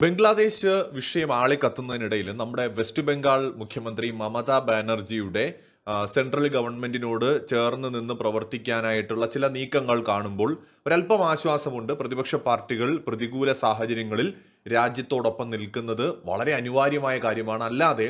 ബംഗ്ലാദേശ് വിഷയം ആളിക്കത്തുന്നതിനിടയിൽ നമ്മുടെ വെസ്റ്റ് ബംഗാൾ മുഖ്യമന്ത്രി മമതാ ബാനർജിയുടെ സെൻട്രൽ ഗവൺമെന്റിനോട് ചേർന്ന് നിന്ന് പ്രവർത്തിക്കാനായിട്ടുള്ള ചില നീക്കങ്ങൾ കാണുമ്പോൾ ഒരല്പം ആശ്വാസമുണ്ട്. പ്രതിപക്ഷ പാർട്ടികൾ പ്രതികൂല സാഹചര്യങ്ങളിൽ രാജ്യത്തോടൊപ്പം നിൽക്കുന്നത് വളരെ അനിവാര്യമായ കാര്യമാണ്. അല്ലാതെ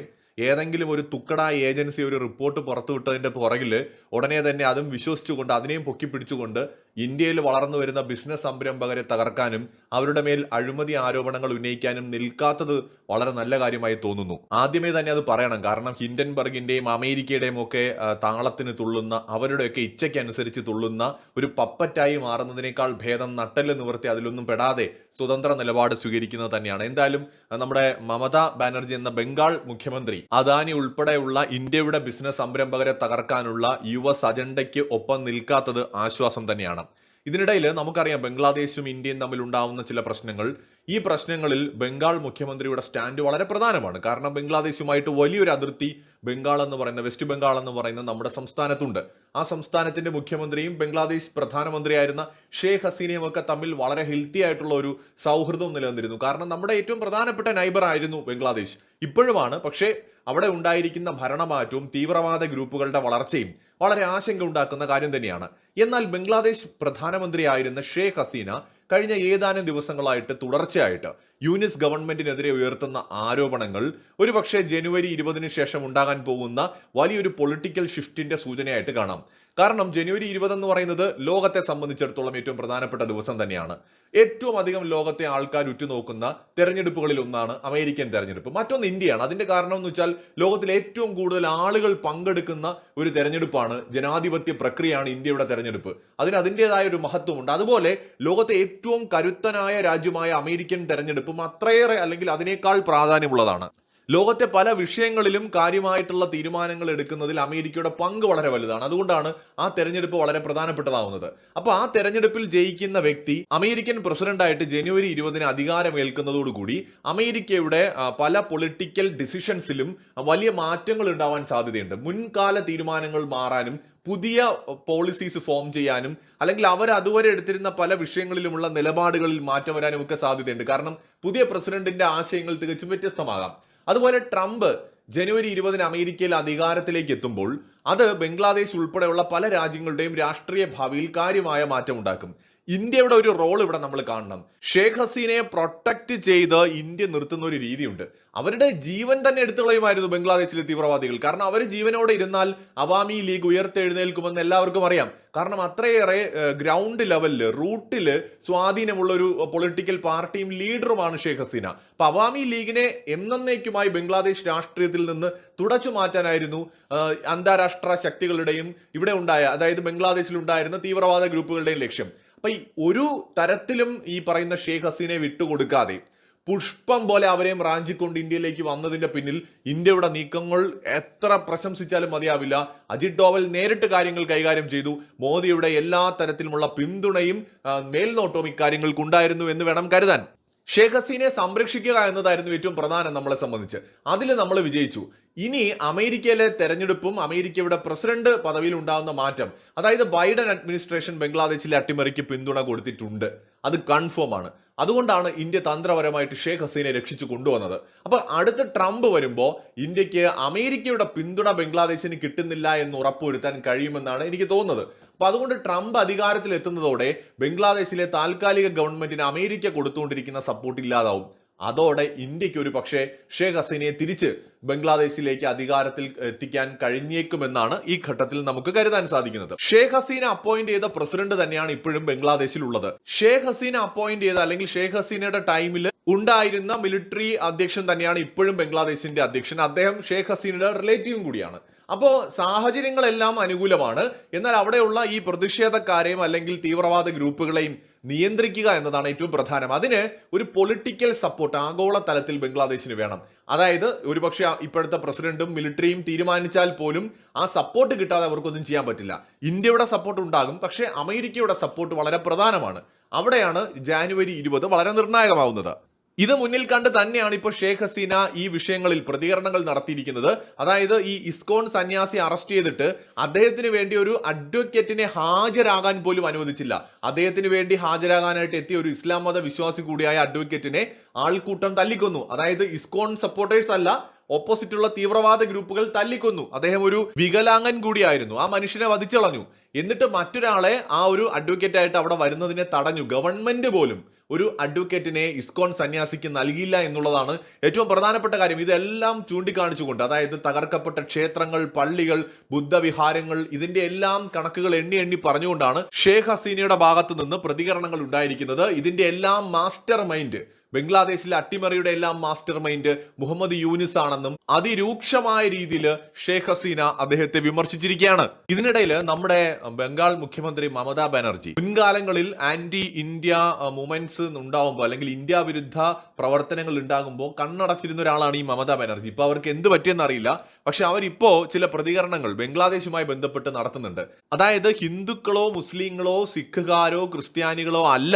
ഏതെങ്കിലും ഒരു തുക്കട ഏജൻസി ഒരു റിപ്പോർട്ട് പുറത്തുവിട്ടതിന്റെ പുറകിൽ ഉടനെ തന്നെ അതും വിശ്വസിച്ചുകൊണ്ട് അതിനെയും പൊക്കിപ്പിടിച്ചുകൊണ്ട് ഇന്ത്യയിൽ വളർന്നു വരുന്ന ബിസിനസ് സംരംഭകരെ തകർക്കാനും അവരുടെ മേൽ അഴിമതി ആരോപണങ്ങൾ ഉന്നയിക്കാനും നിൽക്കാത്തത് വളരെ നല്ല കാര്യമായി തോന്നുന്നു. ആദ്യമേ തന്നെ അത് പറയണം. കാരണം ഹിൻഡൻബർഗിന്റെയും അമേരിക്കയുടെയും ഒക്കെ താളത്തിന് തുള്ളുന്ന അവരുടെയൊക്കെ ഇച്ഛയ്ക്കനുസരിച്ച് തുള്ളുന്ന ഒരു പപ്പറ്റായി മാറുന്നതിനേക്കാൾ ഭേദം നട്ടൽ നിവർത്തി അതിലൊന്നും പെടാതെ സ്വതന്ത്ര നിലപാട് സ്വീകരിക്കുന്നത് തന്നെയാണ്. എന്തായാലും നമ്മുടെ മമതാ ബാനർജി എന്ന ബംഗാൾ മുഖ്യമന്ത്രി അദാനി ഉൾപ്പെടെയുള്ള ഇന്ത്യയുടെ ബിസിനസ് സംരംഭകരെ തകർക്കാനുള്ള യു എസ് അജണ്ടയ്ക്ക് ഒപ്പം നിൽക്കാത്തത് ആശ്വാസം തന്നെയാണ്. ഇതിനിടയിൽ നമുക്കറിയാം ബംഗ്ലാദേശും ഇന്ത്യയും തമ്മിൽ ഉണ്ടാവുന്ന ചില പ്രശ്നങ്ങൾ. ഈ പ്രശ്നങ്ങളിൽ ബംഗാൾ മുഖ്യമന്ത്രിയുടെ സ്റ്റാൻഡ് വളരെ പ്രധാനമാണ്. കാരണം ബംഗ്ലാദേശുമായിട്ട് വലിയൊരു അതിർത്തി ബംഗാൾ എന്ന് പറയുന്ന വെസ്റ്റ് ബംഗാൾ എന്ന് പറയുന്ന നമ്മുടെ സംസ്ഥാനത്തുണ്ട്. ആ സംസ്ഥാനത്തിന്റെ മുഖ്യമന്ത്രിയും ബംഗ്ലാദേശ് പ്രധാനമന്ത്രിയായിരുന്ന ഷേഖ് ഹസീനയും ഒക്കെ തമ്മിൽ വളരെ ഹെൽത്തി ആയിട്ടുള്ള ഒരു സൗഹൃദം നിലനിന്നിരുന്നു. കാരണം നമ്മുടെ ഏറ്റവും പ്രധാനപ്പെട്ട നൈബർ ആയിരുന്നു ബംഗ്ലാദേശ്. ഇപ്പോഴുമാണ്. പക്ഷേ അവിടെ ഉണ്ടായിരിക്കുന്ന ഭരണമാറ്റവും തീവ്രവാദ ഗ്രൂപ്പുകളുടെ വളർച്ചയും വളരെ ആശങ്ക ഉണ്ടാക്കുന്ന കാര്യം തന്നെയാണ്. എന്നാൽ ബംഗ്ലാദേശ് പ്രധാനമന്ത്രിയായിരുന്ന ഷേഖ് ഹസീന കഴിഞ്ഞ ഏതാനും ദിവസങ്ങളായിട്ട് തുടർച്ചയായിട്ട് യൂനിസ് ഗവൺമെന്റിനെതിരെ ഉയർത്തുന്ന ആരോപണങ്ങൾ ഒരുപക്ഷെ ജനുവരി ഇരുപതിന് ശേഷം ഉണ്ടാകാൻ പോകുന്ന വലിയൊരു പൊളിറ്റിക്കൽ ഷിഫ്റ്റിന്റെ സൂചനയായിട്ട് കാണാം. കാരണം ജനുവരി ഇരുപത് എന്ന് പറയുന്നത് ലോകത്തെ സംബന്ധിച്ചിടത്തോളം ഏറ്റവും പ്രധാനപ്പെട്ട ദിവസം തന്നെയാണ്. ഏറ്റവും അധികം ലോകത്തെ ആൾക്കാർ ഉറ്റുനോക്കുന്ന തെരഞ്ഞെടുപ്പുകളിൽ ഒന്നാണ് അമേരിക്കൻ തെരഞ്ഞെടുപ്പ്. മറ്റൊന്ന് ഇന്ത്യയാണ്. അതിന്റെ കാരണം എന്ന് വെച്ചാൽ ലോകത്തിലെ ഏറ്റവും കൂടുതൽ ആളുകൾ പങ്കെടുക്കുന്ന ഒരു തെരഞ്ഞെടുപ്പാണ് ജനാധിപത്യ പ്രക്രിയയാണ് ഇന്ത്യയുടെ തെരഞ്ഞെടുപ്പ്. അതിന് അതിന്റെതായ ഒരു മഹത്വമുണ്ട്. അതുപോലെ ലോകത്തെ ഏറ്റവും കരുത്തനായ രാജ്യമായ അമേരിക്കൻ തെരഞ്ഞെടുപ്പും അത്രയേറെ അല്ലെങ്കിൽ അതിനേക്കാൾ പ്രാധാന്യമുള്ളതാണ്. ലോകത്തെ പല വിഷയങ്ങളിലും കാര്യമായിട്ടുള്ള തീരുമാനങ്ങൾ എടുക്കുന്നതിൽ അമേരിക്കയുടെ പങ്ക് വളരെ വലുതാണ്. അതുകൊണ്ടാണ് ആ തെരഞ്ഞെടുപ്പ് വളരെ പ്രധാനപ്പെട്ടതാവുന്നത്. അപ്പോൾ ആ തെരഞ്ഞെടുപ്പിൽ ജയിക്കുന്ന വ്യക്തി അമേരിക്കൻ പ്രസിഡന്റായിട്ട് ജനുവരി ഇരുപതിന് അധികാരമേൽക്കുന്നതോടുകൂടി അമേരിക്കയുടെ പല പൊളിറ്റിക്കൽ ഡിസിഷൻസിലും വലിയ മാറ്റങ്ങൾ ഉണ്ടാവാൻ സാധ്യതയുണ്ട്. മുൻകാല തീരുമാനങ്ങൾ മാറാനും പുതിയ പോളിസീസ് ഫോം ചെയ്യാനും അല്ലെങ്കിൽ അവർ അതുവരെ എടുത്തിരുന്ന പല വിഷയങ്ങളിലുമുള്ള നിലപാടുകളിൽ മാറ്റം വരാനും ഒക്കെ സാധ്യതയുണ്ട്. കാരണം പുതിയ പ്രസിഡന്റിന്റെ ആശയങ്ങൾ തികച്ചും വ്യത്യസ്തമാകാം. അതുപോലെ ട്രംപ് ജനുവരി ഇരുപതിന് അമേരിക്കയിൽ അധികാരത്തിലേക്ക് എത്തുമ്പോൾ അത് ബംഗ്ലാദേശ് ഉൾപ്പെടെയുള്ള പല രാജ്യങ്ങളുടെയും രാഷ്ട്രീയ ഭാവിയിൽ കാര്യമായ മാറ്റം ഉണ്ടാക്കും ഇന്ത്യയുടെ ഒരു റോൾ ഇവിടെ നമ്മൾ കാണണം. ഷേഖ് ഹസീനയെ പ്രൊട്ടക്ട് ചെയ്ത് ഇന്ത്യ നിർത്തുന്ന ഒരു രീതിയുണ്ട്. അവരുടെ ജീവൻ തന്നെ എടുത്തു കളയുമായിരുന്നു ബംഗ്ലാദേശിലെ തീവ്രവാദികൾ. കാരണം അവർ ജീവനോടെ ഇരുന്നാൽ അവാമി ലീഗ് ഉയർത്തെഴുന്നേൽക്കുമെന്ന് എല്ലാവർക്കും അറിയാം. കാരണം അത്രയേറെ ഗ്രൗണ്ട് ലെവലിൽ റൂട്ടിൽ സ്വാധീനമുള്ള ഒരു പൊളിറ്റിക്കൽ പാർട്ടിയും ലീഡറുമാണ് ഷേഖ് ഹസീന. അപ്പൊ അവാമി ലീഗിനെ എന്നേക്കുമായി ബംഗ്ലാദേശ് രാഷ്ട്രീയത്തിൽ നിന്ന് തുടച്ചു മാറ്റാനായിരുന്നു അന്താരാഷ്ട്ര ശക്തികളുടെയും ഇവിടെ ഉണ്ടായ അതായത് ബംഗ്ലാദേശിൽ ഉണ്ടായിരുന്ന തീവ്രവാദ ഗ്രൂപ്പുകളുടെയും ലക്ഷ്യം. അപ്പൊ ഒരു തരത്തിലും ഈ പറയുന്ന ഷെയ്ഖ് ഹസീനെ വിട്ടുകൊടുക്കാതെ പുഷ്പം പോലെ അവരെയും റാഞ്ചിക്കൊണ്ട് ഇന്ത്യയിലേക്ക് വന്നതിന്റെ പിന്നിൽ ഇന്ത്യയുടെ നീക്കങ്ങൾ എത്ര പ്രശംസിച്ചാലും മതിയാവില്ല. അജിത് ഡോവൽ നേരിട്ട് കാര്യങ്ങൾ കൈകാര്യം ചെയ്തു. മോദിയുടെ എല്ലാ തരത്തിലുമുള്ള പിന്തുണയും മേൽനോട്ടവും ഇക്കാര്യങ്ങൾക്ക് ഉണ്ടായിരുന്നു എന്ന് വേണം കരുതാൻ. ഷേഖ് ഹസീനെ സംരക്ഷിക്കുക എന്നതായിരുന്നു ഏറ്റവും പ്രധാനം നമ്മളെ സംബന്ധിച്ച്. അതിൽ നമ്മൾ വിജയിച്ചു. ഇനി അമേരിക്കയിലെ തെരഞ്ഞെടുപ്പും അമേരിക്കയുടെ പ്രസിഡന്റ് പദവിയിൽ ഉണ്ടാകുന്ന മാറ്റം അതായത് ബൈഡൻ അഡ്മിനിസ്ട്രേഷൻ ബംഗ്ലാദേശിലെ അട്ടിമറിക്ക് പിന്തുണ കൊടുത്തിട്ടുണ്ട്. അത് കൺഫേം ആണ്. അതുകൊണ്ടാണ് ഇന്ത്യ തന്ത്രപരമായിട്ട് ഷേഖ് ഹസീനെ രക്ഷിച്ചു കൊണ്ടുവന്നത്. അപ്പൊ അടുത്ത ട്രംപ് വരുമ്പോൾ ഇന്ത്യയ്ക്ക് അമേരിക്കയുടെ പിന്തുണ ബംഗ്ലാദേശിന് കിട്ടുന്നില്ല എന്ന് ഉറപ്പുവരുത്താൻ കഴിയുമെന്നാണ് എനിക്ക് തോന്നുന്നത്. അപ്പൊ അതുകൊണ്ട് ട്രംപ് അധികാരത്തിൽ എത്തുന്നതോടെ ബംഗ്ലാദേശിലെ താൽക്കാലിക ഗവൺമെന്റിന് അമേരിക്ക കൊടുത്തുകൊണ്ടിരിക്കുന്ന സപ്പോർട്ട് ഇല്ലാതാവും. അതോടെ ഇന്ത്യയ്ക്ക് ഒരു പക്ഷേ ഷേഖ് ഹസീനയെ തിരിച്ച് ബംഗ്ലാദേശിലേക്ക് അധികാരത്തിൽ എത്തിക്കാൻ കഴിഞ്ഞേക്കുമെന്നാണ് ഈ ഘട്ടത്തിൽ നമുക്ക് കരുതാൻ സാധിക്കുന്നത്. ഷേഖ് ഹസീന അപ്പോയിന്റ് ചെയ്ത പ്രസിഡന്റ് തന്നെയാണ് ഇപ്പോഴും ബംഗ്ലാദേശിൽ ഉള്ളത് ഷേഖ് ഹസീന അപ്പോയിന്റ് ചെയ്ത അല്ലെങ്കിൽ ഷേഖ് ഹസീനയുടെ ടൈമിൽ ഉണ്ടായിരുന്ന മിലിറ്ററി അധ്യക്ഷൻ തന്നെയാണ് ഇപ്പോഴും ബംഗ്ലാദേശിന്റെ അധ്യക്ഷൻ. അദ്ദേഹം ഷേഖ് ഹസീനയുടെ റിലേറ്റീവും കൂടിയാണ്. അപ്പോൾ സാഹചര്യങ്ങളെല്ലാം അനുകൂലമാണ്. എന്നാൽ അവിടെയുള്ള ഈ പ്രതിഷേധക്കാരെയും അല്ലെങ്കിൽ തീവ്രവാദ ഗ്രൂപ്പുകളെയും നിയന്ത്രിക്കുക എന്നതാണ് ഏറ്റവും പ്രധാനം. അതിന് ഒരു പൊളിറ്റിക്കൽ സപ്പോർട്ട് ആഗോള തലത്തിൽ ബംഗ്ലാദേശിന് വേണം. അതായത് ഒരുപക്ഷെ ഇപ്പോഴത്തെ പ്രസിഡന്റും മിലിറ്ററിയും തീരുമാനിച്ചാൽ പോലും ആ സപ്പോർട്ട് കിട്ടാതെ അവർക്കൊന്നും ചെയ്യാൻ പറ്റില്ല. ഇന്ത്യയുടെ സപ്പോർട്ട് ഉണ്ടാകും. പക്ഷേ അമേരിക്കയുടെ സപ്പോർട്ട് വളരെ പ്രധാനമാണ്. അവിടെയാണ് ജാനുവരി ഇരുപത് വളരെ നിർണായകമാവുന്നത്. ഇത് മുന്നിൽ കണ്ട് തന്നെയാണ് ഇപ്പോൾ ഷേഖ് ഹസീന ഈ വിഷയങ്ങളിൽ പ്രതികരണങ്ങൾ നടത്തിയിരിക്കുന്നത്. അതായത് ഈ ഇസ്കോൺ സന്യാസി അറസ്റ്റ് ചെയ്തിട്ട് അദ്ദേഹത്തിന് വേണ്ടി ഒരു അഡ്വക്കേറ്റിനെ ഹാജരാകാൻ പോലും അനുവദിച്ചില്ല. അദ്ദേഹത്തിന് വേണ്ടി ഹാജരാകാനായിട്ട് എത്തിയ ഒരു ഇസ്ലാം മത വിശ്വാസി കൂടിയായ അഡ്വക്കേറ്റിനെ ആൾക്കൂട്ടം തല്ലിക്കൊന്നു. അതായത് ഇസ്കോൺ സപ്പോർട്ടേഴ്സ് അല്ല ഓപ്പോസിറ്റുള്ള തീവ്രവാദ ഗ്രൂപ്പുകൾ തല്ലിക്കൊന്നു. അദ്ദേഹം ഒരു വികലാംഗൻ കൂടിയായിരുന്നു. ആ മനുഷ്യനെ വധിച്ചളഞ്ഞു. എന്നിട്ട് മറ്റൊരാളെ ആ ഒരു അഡ്വക്കേറ്റ് ആയിട്ട് അവിടെ വരുന്നതിനെ തടഞ്ഞു. ഗവൺമെന്റ് പോലും ഒരു അഡ്വക്കേറ്റിനെ ഇസ്കോൺ സന്യാസിക്ക് നൽകിയില്ല എന്നുള്ളതാണ് ഏറ്റവും പ്രധാനപ്പെട്ട കാര്യം. ഇതെല്ലാം ചൂണ്ടിക്കാണിച്ചുകൊണ്ട് അതായത് തകർക്കപ്പെട്ട ക്ഷേത്രങ്ങൾ പള്ളികൾ ബുദ്ധവിഹാരങ്ങൾ ഇതിന്റെ എല്ലാം കണക്കുകൾ എണ്ണി എണ്ണി പറഞ്ഞുകൊണ്ടാണ് ഷേഖ് ഹസീനയുടെ ഭാഗത്ത് നിന്ന് പ്രതികരണങ്ങൾ ഉണ്ടായിരിക്കുന്നത്. ഇതിന്റെ എല്ലാം മാസ്റ്റർ മൈൻഡ് ബംഗ്ലാദേശിലെ അട്ടിമറിയുടെ എല്ലാം മാസ്റ്റർ മൈൻഡ് മുഹമ്മദ് യൂനിസ് ആണെന്നും അതിരൂക്ഷമായ രീതിയിൽ ഷേഖ് ഹസീന അദ്ദേഹത്തെ വിമർശിച്ചിരിക്കുകയാണ്. ഇതിനിടയിൽ നമ്മുടെ ബംഗാൾ മുഖ്യമന്ത്രി മമതാ ബാനർജി മുൻകാലങ്ങളിൽ ആന്റി ഇന്ത്യ മൂവ്മെന്റ്സ് ഉണ്ടാകുമ്പോൾ അല്ലെങ്കിൽ ഇന്ത്യ വിരുദ്ധ പ്രവർത്തനങ്ങൾ ഉണ്ടാകുമ്പോൾ കണ്ണടച്ചിരുന്ന ഒരാളാണ് ഈ മമതാ ബാനർജി. ഇപ്പൊ അവർക്ക് എന്ത് പറ്റിയെന്ന് അറിയില്ല. പക്ഷെ അവരിപ്പോ ചില പ്രതികരണങ്ങൾ ബംഗ്ലാദേശുമായി ബന്ധപ്പെട്ട് നടത്തുന്നുണ്ട്. അതായത് ഹിന്ദുക്കളോ മുസ്ലിങ്ങളോ സിഖുകാരോ ക്രിസ്ത്യാനികളോ അല്ല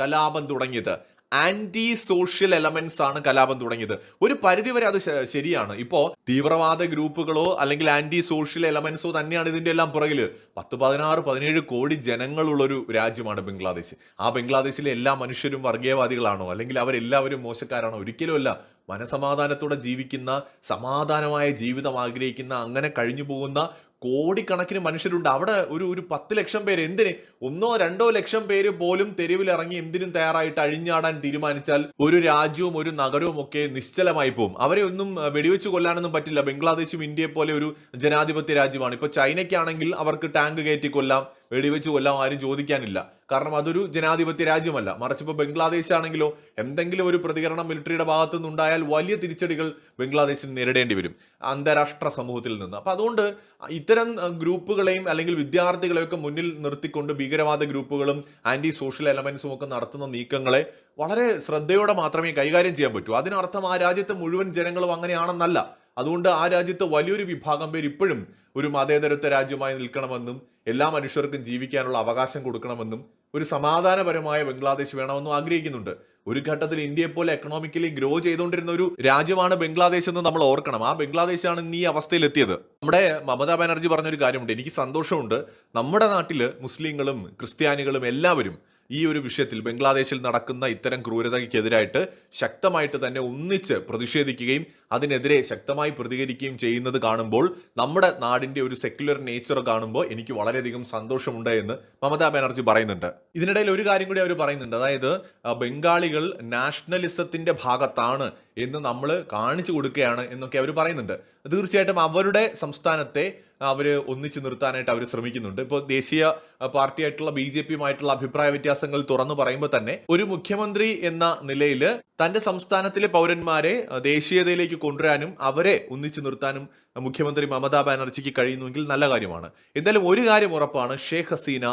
കലാപം തുടങ്ങിയത്. ആന്റി സോഷ്യൽ എലമെന്റ്സ് ആണ് കലാപം തുടങ്ങിയത്. ഒരു പരിധിവരെ അത് ശരിയാണ്. ഇപ്പോ തീവ്രവാദ ഗ്രൂപ്പുകളോ അല്ലെങ്കിൽ ആന്റി സോഷ്യൽ എലമെന്റ്സോ തന്നെയാണ് ഇതിന്റെ എല്ലാം പുറകിൽ. പത്ത് പതിനാറ് പതിനേഴ് കോടി ജനങ്ങളുള്ള ഒരു രാജ്യമാണ് ബംഗ്ലാദേശ്. ആ ബംഗ്ലാദേശിലെ എല്ലാ മനുഷ്യരും വർഗീയവാദികളാണോ? അല്ലെങ്കിൽ അവരെല്ലാവരും മോശക്കാരാണോ? ഒരിക്കലുമല്ല മനസമാധാനത്തോടെ ജീവിക്കുന്ന സമാധാനമായ ജീവിതം ആഗ്രഹിക്കുന്ന അങ്ങനെ കഴിഞ്ഞു പോകുന്ന കോടിക്കണക്കിന് മനുഷ്യരുണ്ട്. അവിടെ ഒരു ഒരു പത്ത് ലക്ഷം പേര് എന്തിന്? ഒന്നോ രണ്ടോ ലക്ഷം പേര് പോലും തെരുവിലിറങ്ങി എന്തിനും തയ്യാറായിട്ട് അഴിഞ്ഞാടാൻ തീരുമാനിച്ചാൽ ഒരു രാജ്യവും ഒരു നഗരവും ഒക്കെ നിശ്ചലമായി പോകും അവരെ ഒന്നും വെടിവെച്ച് കൊല്ലാനൊന്നും പറ്റില്ല. ബംഗ്ലാദേശും ഇന്ത്യയെ പോലെ ഒരു ജനാധിപത്യ രാജ്യമാണ്. ഇപ്പൊ ചൈനയ്ക്കാണെങ്കിൽ അവർക്ക് ടാങ്ക് കയറ്റി കൊല്ലാം. വെടിവെച്ച് കൊല്ലാം ആരും ചോദിക്കാനില്ല. കാരണം അതൊരു ജനാധിപത്യ രാജ്യമല്ല. മറിച്ച് ഇപ്പോൾ ബംഗ്ലാദേശ് ആണെങ്കിലോ എന്തെങ്കിലും ഒരു പ്രതികരണം മിലിറ്ററിയുടെ ഭാഗത്തു നിന്നുണ്ടായാൽ വലിയ തിരിച്ചടികൾ ബംഗ്ലാദേശിന് നേരിടേണ്ടി വരും. അന്താരാഷ്ട്ര സമൂഹത്തിൽ നിന്ന്. അപ്പോൾ അതുകൊണ്ട് ഇത്തരം ഗ്രൂപ്പുകളെയും അല്ലെങ്കിൽ വിദ്യാർത്ഥികളെയൊക്കെ മുന്നിൽ നിർത്തിക്കൊണ്ട് ഭീകരവാദ ഗ്രൂപ്പുകളും ആന്റി സോഷ്യൽ എലമെന്റ്സും ഒക്കെ നടത്തുന്ന നീക്കങ്ങളെ വളരെ ശ്രദ്ധയോടെ മാത്രമേ കൈകാര്യം ചെയ്യാൻ പറ്റൂ. അതിനർത്ഥം ആ രാജ്യത്തെ മുഴുവൻ ജനങ്ങളും അങ്ങനെയാണെന്നല്ല. അതുകൊണ്ട് ആ രാജ്യത്തെ വലിയൊരു വിഭാഗം പേര് ഇപ്പോഴും ഒരു മതേതരത്വ രാജ്യമായി നിൽക്കണമെന്നും എല്ലാ മനുഷ്യർക്കും ജീവിക്കാനുള്ള അവകാശം കൊടുക്കണമെന്നും ഒരു സമാധാനപരമായ ബംഗ്ലാദേശ് വേണമെന്നും ആഗ്രഹിക്കുന്നുണ്ട്. ഒരു ഘട്ടത്തിൽ ഇന്ത്യയെ പോലെ എക്കണോമിക്കലി ഗ്രോ ചെയ്തുകൊണ്ടിരുന്ന ഒരു രാജ്യമാണ് ബംഗ്ലാദേശ് എന്ന് നമ്മൾ ഓർക്കണം. ആ ബംഗ്ലാദേശാണ് ഇന്ന് ഈ അവസ്ഥയിലെത്തിയത്. നമ്മുടെ മമതാ ബാനർജി പറഞ്ഞൊരു കാര്യമുണ്ട്. എനിക്ക് സന്തോഷമുണ്ട്. നമ്മുടെ നാട്ടിൽ മുസ്ലിങ്ങളും ക്രിസ്ത്യാനികളും എല്ലാവരും ഈ ഒരു വിഷയത്തിൽ ബംഗ്ലാദേശിൽ നടക്കുന്ന ഇത്തരം ക്രൂരതയ്ക്കെതിരായിട്ട് ശക്തമായിട്ട് തന്നെ ഒന്നിച്ച് പ്രതിഷേധിക്കുകയും അതിനെതിരെ ശക്തമായി പ്രതികരിക്കുകയും ചെയ്യുന്നത് കാണുമ്പോൾ നമ്മുടെ നാടിന്റെ ഒരു സെക്യുലർ നേച്ചർ കാണുമ്പോൾ എനിക്ക് വളരെയധികം സന്തോഷമുണ്ട് എന്ന് മമതാ ബാനർജി പറയുന്നുണ്ട്. ഇതിനിടയിൽ ഒരു കാര്യം കൂടി അവർ പറയുന്നുണ്ട്. അതായത് ബംഗാളികൾ നാഷണലിസത്തിന്റെ ഭാഗത്താണ് എന്ന് നമ്മൾ കാണിച്ചു കൊടുക്കുകയാണ് എന്നൊക്കെ അവർ പറയുന്നുണ്ട്. തീർച്ചയായിട്ടും അവരുടെ സംസ്ഥാനത്തെ അവർ ഒന്നിച്ചു നിർത്താനായിട്ട് അവർ ശ്രമിക്കുന്നുണ്ട്. ഇപ്പോൾ ദേശീയ പാർട്ടിയായിട്ടുള്ള ബി ജെ പിയുമായിട്ടുള്ള അഭിപ്രായ വ്യത്യാസങ്ങൾ തുറന്നു പറയുമ്പോൾ തന്നെ ഒരു മുഖ്യമന്ത്രി എന്ന നിലയിൽ തന്റെ സംസ്ഥാനത്തിലെ പൗരന്മാരെ ദേശീയതയിലേക്ക് കൊണ്ടുവരാനും അവരെ ഒന്നിച്ചു നിർത്താനും മുഖ്യമന്ത്രി മമതാ ബാനർജിക്ക് കഴിയുന്നുവെങ്കിൽ നല്ല കാര്യമാണ്. എന്തായാലും ഒരു കാര്യം ഉറപ്പാണ് ഷേഖ് ഹസീന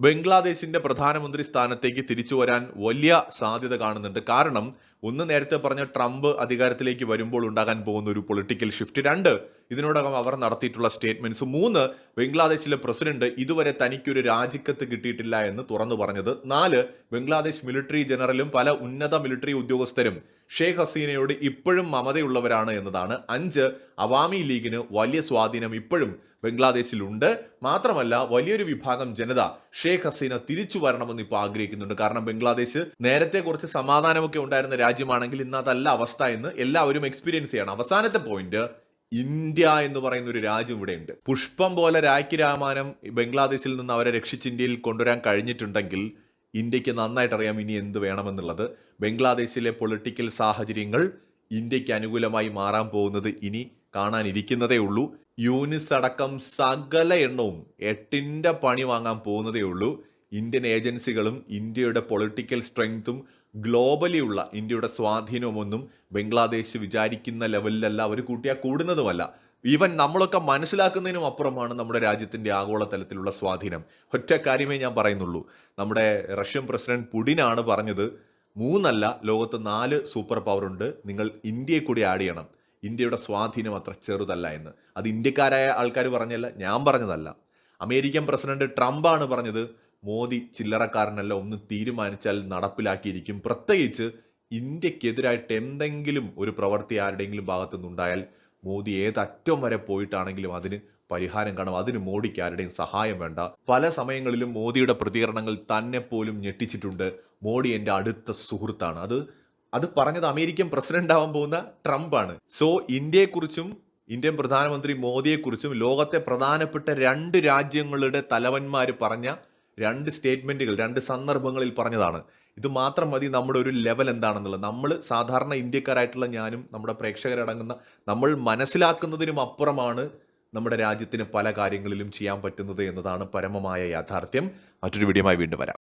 ബംഗ്ലാദേശിന്റെ പ്രധാനമന്ത്രി സ്ഥാനത്തേക്ക് തിരിച്ചു വരാൻ വലിയ സാധ്യത കാണുന്നുണ്ട്. കാരണം ഒന്ന് നേരത്തെ പറഞ്ഞ ട്രംപ് അധികാരത്തിലേക്ക് വരുമ്പോൾ ഉണ്ടാകാൻ പോകുന്ന ഒരു പൊളിറ്റിക്കൽ ഷിഫ്റ്റ്. രണ്ട് ഇതിനോടകം അവർ നടത്തിയിട്ടുള്ള സ്റ്റേറ്റ്മെന്റ്സ് മൂന്ന് ബംഗ്ലാദേശിലെ പ്രസിഡന്റ് ഇതുവരെ തനിക്കൊരു രാജിക്കത്ത് കിട്ടിയിട്ടില്ല എന്ന് തുറന്നു പറഞ്ഞത്. നാല് ബംഗ്ലാദേശ് മിലിറ്ററി ജനറലും പല ഉന്നത മിലിറ്ററി ഉദ്യോഗസ്ഥരും ഷെയ്ഖ് ഹസീനയോട് ഇപ്പോഴും മമതയുള്ളവരാണ് എന്നതാണ്. അഞ്ച് അവാമി ലീഗിന് വലിയ സ്വാധീനം ഇപ്പോഴും ബംഗ്ലാദേശിലുണ്ട്. മാത്രമല്ല വലിയൊരു വിഭാഗം ജനത ഷെയ്ഖ് ഹസീന തിരിച്ചു വരണമെന്ന് ഇപ്പോൾ ആഗ്രഹിക്കുന്നുണ്ട്. കാരണം ബംഗ്ലാദേശ് നേരത്തെ കുറച്ച് സമാധാനമൊക്കെ ഉണ്ടായിരുന്ന രാജ്യമാണെങ്കിൽ ഇന്ന് അതല്ല അവസ്ഥ എന്ന് എല്ലാവരും എക്സ്പീരിയൻസ് ചെയ്യണം. അവസാനത്തെ പോയിന്റ് ഇന്ത്യ എന്ന് പറയുന്ന ഒരു രാജ്യം ഇവിടെ ഉണ്ട് പുഷ്പം പോലെ രാഖി രാമാനം ബംഗ്ലാദേശിൽ നിന്ന് അവരെ രക്ഷിച്ച് ഇന്ത്യയിൽ കൊണ്ടുവരാൻ കഴിഞ്ഞിട്ടുണ്ടെങ്കിൽ ഇന്ത്യയ്ക്ക് നന്നായിട്ട് അറിയാം ഇനി എന്ത് വേണമെന്നുള്ളത്. ബംഗ്ലാദേശിലെ പൊളിറ്റിക്കൽ സാഹചര്യങ്ങൾ ഇന്ത്യയ്ക്ക് അനുകൂലമായി മാറാൻ പോകുന്നത് ഇനി കാണാനിരിക്കുന്നതേ ഉള്ളൂ. യൂനിസ് അടക്കം സകല എണ്ണവും എട്ടിന്റെ പണി വാങ്ങാൻ പോകുന്നതേ ഉള്ളൂ. ഇന്ത്യൻ ഏജൻസികളും ഇന്ത്യയുടെ പൊളിറ്റിക്കൽ സ്ട്രെങ്ത്തും ഗ്ലോബലി ഉള്ള ഇന്ത്യയുടെ സ്വാധീനമൊന്നും ബംഗ്ലാദേശ് വിചാരിക്കുന്ന ലെവലിലല്ല അവർ കൂട്ടിയാൽ കൂടുന്നതുമല്ല. ഈവൻ നമ്മളൊക്കെ മനസ്സിലാക്കുന്നതിനും അപ്പുറമാണ് നമ്മുടെ രാജ്യത്തിന്റെ ആഗോളതലത്തിലുള്ള സ്വാധീനം. ഒറ്റ കാര്യമേ ഞാൻ പറയുന്നുള്ളൂ. നമ്മുടെ റഷ്യൻ പ്രസിഡന്റ് പുടിനാണ് പറഞ്ഞത് മൂന്നല്ല ലോകത്ത് നാല് സൂപ്പർ പവർ ഉണ്ട് നിങ്ങൾ ഇന്ത്യയെ കൂടി ആഡ് ചെയ്യണം. ഇന്ത്യയുടെ സ്വാധീനം അത്ര ചെറുതല്ല എന്ന്. അത് ഇന്ത്യക്കാരായ ആൾക്കാർ പറഞ്ഞല്ല ഞാൻ പറഞ്ഞതല്ല. അമേരിക്കൻ പ്രസിഡന്റ് ട്രംപാണ് പറഞ്ഞത് മോദി ചില്ലറക്കാരനല്ല ഒന്ന് തീരുമാനിച്ചാൽ നടപ്പിലാക്കിയിരിക്കും. പ്രത്യേകിച്ച് ഇന്ത്യക്കെതിരായിട്ട് എന്തെങ്കിലും ഒരു പ്രവൃത്തി ആരുടെയെങ്കിലും ഭാഗത്തു നിന്നുണ്ടായാൽ മോദി ഏതറ്റം വരെ പോയിട്ടാണെങ്കിലും അതിന് പരിഹാരം കാണും. അതിന് മോഡിക്ക് ആരുടെയും സഹായം വേണ്ട. പല സമയങ്ങളിലും മോദിയുടെ പ്രതികരണങ്ങൾ തന്നെ പോലും ഞെട്ടിച്ചിട്ടുണ്ട്. മോഡി എന്റെ അടുത്ത സുഹൃത്താണ്. അത് അത് പറഞ്ഞത് അമേരിക്കൻ പ്രസിഡന്റ് ആവാൻ പോകുന്ന ട്രംപാണ്. സോ ഇന്ത്യയെക്കുറിച്ചും ഇന്ത്യൻ പ്രധാനമന്ത്രി മോദിയെക്കുറിച്ചും ലോകത്തെ പ്രധാനപ്പെട്ട രണ്ട് രാജ്യങ്ങളുടെ തലവന്മാർ പറഞ്ഞ രണ്ട് സ്റ്റേറ്റ്മെന്റുകൾ രണ്ട് സന്ദർഭങ്ങളിൽ പറഞ്ഞതാണ്. ഇത് മാത്രം മതി നമ്മുടെ ഒരു ലെവൽ എന്താണെന്നുള്ളത്. നമ്മൾ സാധാരണ ഇന്ത്യക്കാരായിട്ടുള്ള ഞാനും നമ്മുടെ പ്രേക്ഷകരടങ്ങുന്ന നമ്മൾ മനസ്സിലാക്കുന്നതിനും അപ്പുറമാണ് നമ്മുടെ രാജ്യത്തിന് പല കാര്യങ്ങളിലും ചെയ്യാൻ പറ്റുന്നത് എന്നതാണ് പരമമായ യാഥാർത്ഥ്യം. മറ്റൊരു വീഡിയോമായി വീണ്ടും വരാം.